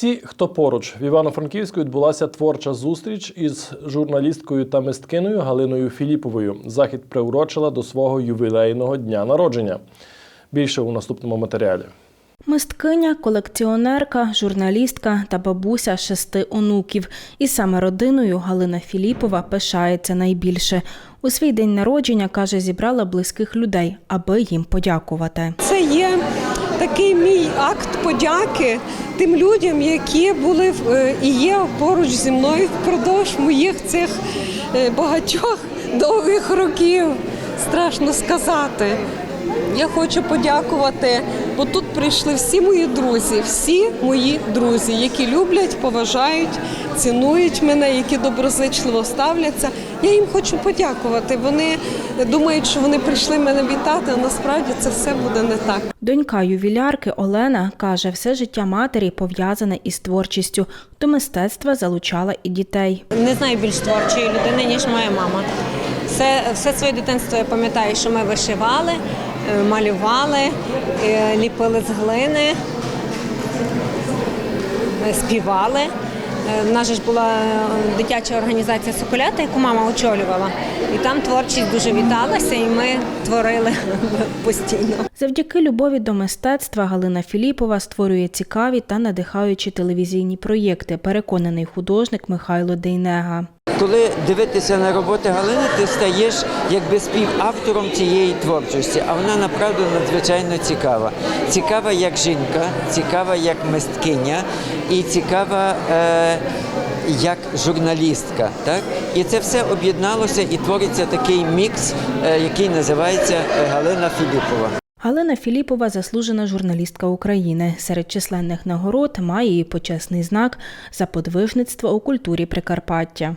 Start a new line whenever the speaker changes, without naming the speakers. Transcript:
Всі, хто поруч в Івано-Франківську відбулася творча зустріч із журналісткою та мисткиною Галиною Філіповою. Захід приурочила до свого ювілейного дня народження. Більше у наступному матеріалі.
Мисткиня, колекціонерка, журналістка та бабуся шести онуків. І саме родиною Галина Філіпова пишається найбільше. У свій день народження, каже, зібрала близьких людей, аби їм подякувати.
Це є такий мій акт подяки тим людям, які були е, і є поруч зі мною впродовж моїх цих е, багатьох довгих років. Страшно сказати. Я хочу подякувати, бо тут прийшли всі мої друзі, всі мої друзі, які люблять, поважають, цінують мене, які доброзичливо ставляться. Я їм хочу подякувати. Вони думають, що вони прийшли мене вітати, а насправді це все буде не так.
Донька ювілярки Олена каже, все життя матері пов'язане із творчістю. До мистецтва залучала і дітей.
Не знаю більш творчої людини, ніж моя мама. Все, все своє дитинство я пам'ятаю, що ми вишивали, е, малювали, е, ліпили з глини, е, співали. В нас ж була дитяча організація Соколята, яку мама очолювала. І там творчість дуже віталася, і ми творили постійно.
Завдяки любові до мистецтва Галина Філіпова створює цікаві та надихаючі телевізійні проєкти. Переконаний художник Михайло Дейнега.
Коли дивитися на роботи Галини, ти стаєш якби співавтором цієї творчості, а вона направду надзвичайно цікава. Цікава як жінка, цікава як мисткиня і цікава е, як журналістка. Так? І це все об'єдналося і твориться такий мікс, е, який називається е, Галина Філіпова.
Галина Філіпова заслужена журналістка України. Серед численних нагород має і почесний знак за подвижництво у культурі Прикарпаття.